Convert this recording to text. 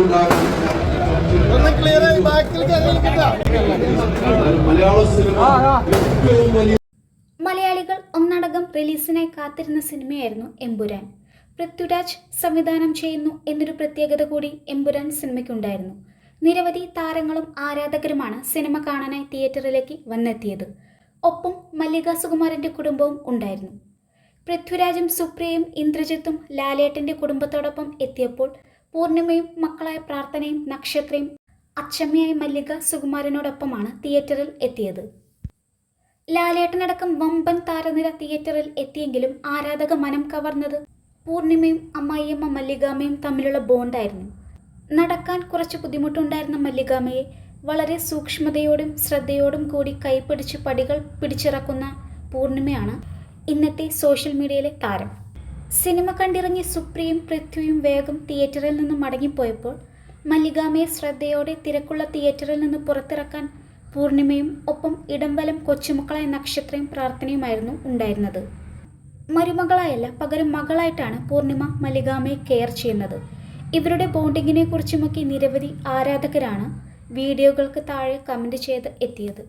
ഉണ്ടാകുന്നില്ല മലയാള സിനിമ ഏറ്റവും വലിയ മലയാളികൾ ഒന്നടങ്കം റിലീസിനായി കാത്തിരുന്ന സിനിമയായിരുന്നു എമ്പുരാൻ. പൃഥ്വിരാജ് സംവിധാനം ചെയ്യുന്നു എന്നൊരു പ്രത്യേകത കൂടി എമ്പുരാൻ സിനിമയ്ക്കുണ്ടായിരുന്നു. നിരവധി താരങ്ങളും ആരാധകരുമാണ് സിനിമ കാണാനായി തിയേറ്ററിലേക്ക് വന്നെത്തിയത്. ഒപ്പം മല്ലിക സുകുമാരന്റെ കുടുംബവും ഉണ്ടായിരുന്നു. പൃഥ്വിരാജും സുപ്രിയയും ഇന്ദ്രജിത്തും ലാലേട്ടന്റെ കുടുംബത്തോടൊപ്പം എത്തിയപ്പോൾ പൂർണിമയും മക്കളായ പ്രാർത്ഥനയും നക്ഷത്രയും അച്ചമ്മയായ മല്ലിക സുകുമാരനോടൊപ്പമാണ് തിയേറ്ററിൽ എത്തിയത്. ലാലേട്ടനടക്കം വമ്പൻ താരനിര തിയേറ്ററിൽ എത്തിയെങ്കിലും ആരാധക മനം കവർന്നത് പൂർണിമയും അമ്മായിയമ്മ മല്ലികാമയും തമ്മിലുള്ള ബോണ്ടായിരുന്നു. നടക്കാൻ കുറച്ച് ബുദ്ധിമുട്ടുണ്ടായിരുന്ന മല്ലികാമയെ വളരെ സൂക്ഷ്മതയോടും ശ്രദ്ധയോടും കൂടി കൈപിടിച്ച് പടികൾ പിടിച്ചിറക്കുന്ന പൂർണിമയാണ് ഇന്നത്തെ സോഷ്യൽ മീഡിയയിലെ താരം. സിനിമ കണ്ടിറങ്ങി സുപ്രിയും പൃഥ്വിയും വേഗം തിയേറ്ററിൽ നിന്ന് മടങ്ങിപ്പോയപ്പോൾ മല്ലികാമയെ ശ്രദ്ധയോടെ തിരക്കുള്ള തിയേറ്ററിൽ നിന്ന് പുറത്തിറക്കാൻ പൂർണിമയും ഒപ്പം ഇടംവലം കൊച്ചുമക്കളായ നക്ഷത്രയും പ്രാർത്ഥനയുമായിരുന്നു ഉണ്ടായിരുന്നത്. മരുമകളായല്ല പകരം മകളായിട്ടാണ് പൂർണിമ മല്ലികാമയെ കെയർ ചെയ്യുന്നത്. ഇവരുടെ ബോണ്ടിങ്ങിനെ കുറിച്ചുമൊക്കെ നിരവധി ആരാധകരാണ് വീഡിയോകൾക്ക് താഴെ കമന്റ് ചെയ്ത് എത്തിയത്.